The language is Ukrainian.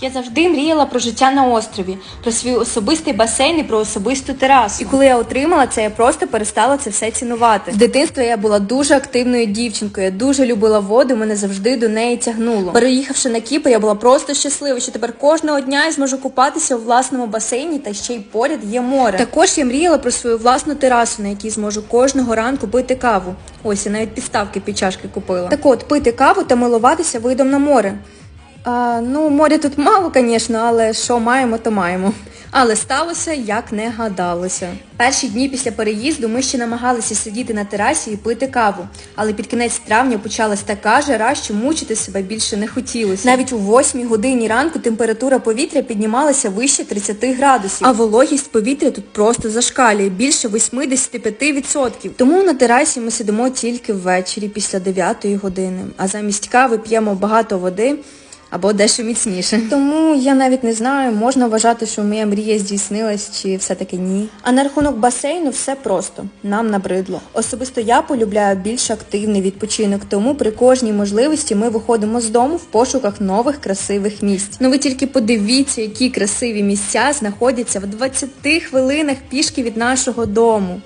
Я завжди мріяла про життя на острові, про свій особистий басейн і про особисту терасу. І коли я отримала це, я просто перестала це все цінувати. З дитинства я була дуже активною дівчинкою. Я дуже любила воду, мене завжди до неї тягнуло. Переїхавши на Кіпр, я була просто щаслива, що тепер кожного дня я зможу купатися у власному басейні та ще й поряд є море. Також я мріяла про свою власну терасу, на якій зможу кожного ранку пити каву. Ось я навіть підставки під чашки купила. Так от пити каву та милуватися видом на море. А, ну, моря тут мало, звісно, але що маємо, то маємо. Але сталося, як не гадалося. Перші дні після переїзду ми ще намагалися сидіти на терасі і пити каву. Але під кінець травня почалась така жара, що мучити себе більше не хотілося. Навіть у 8 годині ранку температура повітря піднімалася вище 30 градусів, а вологість повітря тут просто зашкалює більше 85%. Тому на терасі ми сидимо тільки ввечері після 9 години, а замість кави п'ємо багато води або дещо міцніше. Тому я навіть не знаю, можна вважати, що моя мрія здійснилась чи все-таки ні. А на рахунок басейну все просто. Нам набридло. Особисто я полюбляю більш активний відпочинок, тому при кожній можливості ми виходимо з дому в пошуках нових красивих місць. Ну ви тільки подивіться, які красиві місця знаходяться в 20 хвилинах пішки від нашого дому.